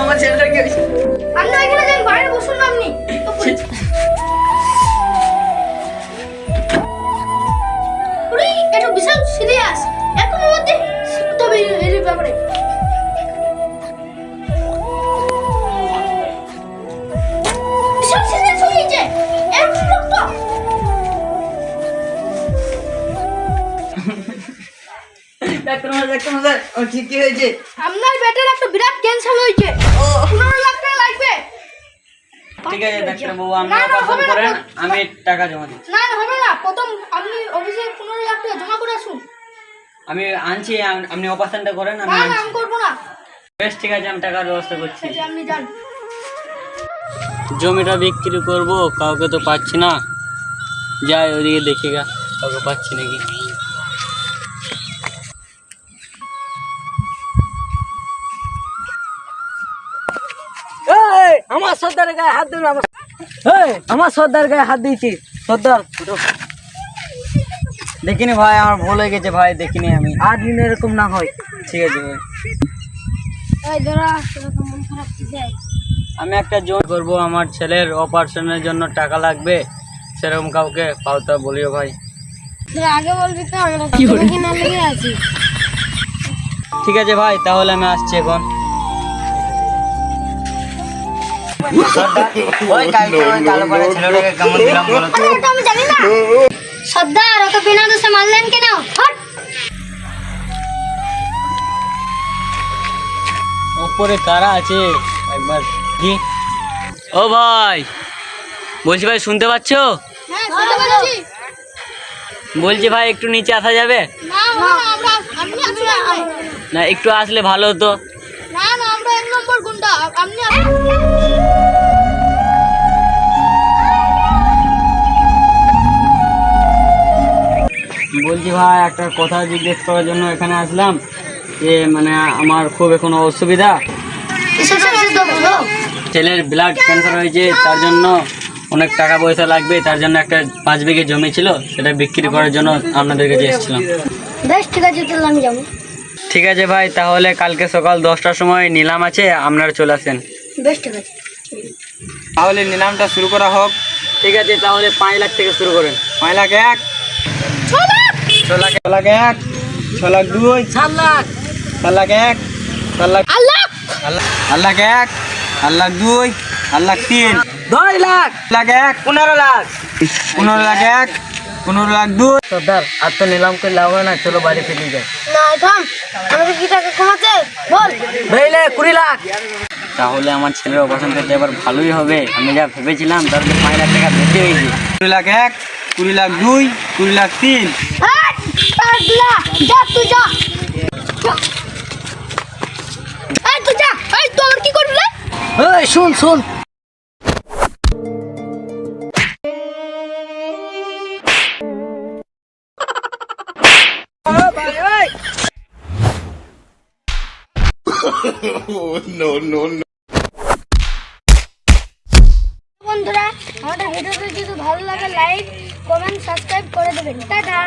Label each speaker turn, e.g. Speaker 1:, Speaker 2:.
Speaker 1: আমার ছেলেটাকে
Speaker 2: আপনি ওইখানে যান বাইরে বসুন না আপনি বিশাল সিরিয়াস এখন মধ্যে তবে এর ব্যাপারে
Speaker 1: ও ঠিক কি হয়েছে
Speaker 2: আপনার একটা বিরাট ক্যান্সার হয়েছে
Speaker 1: ও
Speaker 2: লাখ টাকা লাগবে
Speaker 3: ঠিক আছে ডাক্তারবাবু আপনি অপারেশন করেন আমি টাকা জমা আমি আনছি আপনি করেন আমি বেশ ঠিক আছে আমি টাকার ব্যবস্থা করছি জমিটা বিক্রি করব, কাউকে তো পাচ্ছি না। যাই ওদিকে দেখি গা, কাউকে পাচ্ছি নাকি?
Speaker 1: আমার সর্দারের গায়ে হাত দিন আমার সর্দার গায়ে হাত দিয়েছি। সর্দার
Speaker 3: দেখিনি ভাই আমার ভুল হয়ে গেছে ভাই দেখিনি আমি।
Speaker 1: আর দিন এরকম না হয়।
Speaker 3: ঠিক আছে ভাই।
Speaker 2: মন
Speaker 3: আমি একটা জোর করব আমার ছেলের অপারেশনের জন্য টাকা লাগবে সেরকম কাউকে পাও তা বলিও ভাই।
Speaker 2: আগে বলবি তো আমরা আছি।
Speaker 3: ঠিক আছে ভাই তাহলে আমি আসছি এখন। ওই কালকে ওই কালো পাড়া ছেলেটাকে কেমন দিলাম বলো
Speaker 2: আমি জানি না সর্দার অত বিনা দোষে মারলেন কেন হট
Speaker 3: ওপরে কারা আছে? একবার কি ও ভাই বলছি ভাই শুনতে পাচ্ছ?
Speaker 2: হ্যাঁ
Speaker 3: বলছি ভাই একটু নিচে আসা যাবে?
Speaker 2: না
Speaker 3: একটু আসলে ভালো হতো।
Speaker 2: না না আমরা এক নম্বর গুন্ডা। আপনি
Speaker 3: বলছি ভাই একটা কথা জিজ্ঞেস করার জন্য এখানে আসলাম। যে মানে আমার খুব এখন অসুবিধা। ছেলের ব্লাড ক্যান্সার হয়েছে তার জন্য অনেক টাকা পয়সা লাগবে তার জন্য একটা পাঁচ বিঘে জমি ছিল সেটা বিক্রি করার জন্য আপনাদের কাছে এসেছিলাম।
Speaker 2: বেশ ঠিক আছে তাহলে আমি যাব।
Speaker 3: ঠিক আছে ভাই তাহলে কালকে সকাল দশটার সময় নিলাম আছে আপনারা চলে আসেন।
Speaker 2: বেশ ঠিক আছে
Speaker 3: তাহলে নিলামটা শুরু করা হোক। ঠিক আছে তাহলে পাঁচ লাখ থেকে শুরু করেন। পাঁচ লাখ এক। ছ লাখ। ছ লাখ এক ছ লাখ দুই।
Speaker 1: সাত লাখ।
Speaker 3: চার লাখ এক চার লাখ
Speaker 2: আল্লাহ
Speaker 3: আট লাখ। এক আট লাখ দুই আট লাখ তিন।
Speaker 1: দশ লাখ।
Speaker 3: লাখ এক। পনেরো লাখ। পনেরো লাখ এক। পনেরো লাখ দুই।
Speaker 1: সর্দার আর তো নিলাম করে লাভ হয় না চলো বাড়ি ফিরে যাই।
Speaker 2: না থাম আমাকে কি টাকা কমাতে? বল।
Speaker 1: বুঝলে কুড়ি লাখ।
Speaker 3: তাহলে আমার ছেলের অপারেশন করতে এবার ভালোই হবে। আমি যা ভেবেছিলাম তার থেকে পাঁচ লাখ টাকা বেশি হয়েছে কুড়ি লাখ এক কুড়ি লাখ দুই কুড়ি লাখ তিন।
Speaker 2: যা তুই যা। যা। এই যা কি করবি
Speaker 1: এই শুন। শুন
Speaker 2: বন্ধুরা আমাদের ভিডিওটি যদি ভালো লাগে লাইক কমেন্ট সাবস্ক্রাইব করে দেবেন। টাটা!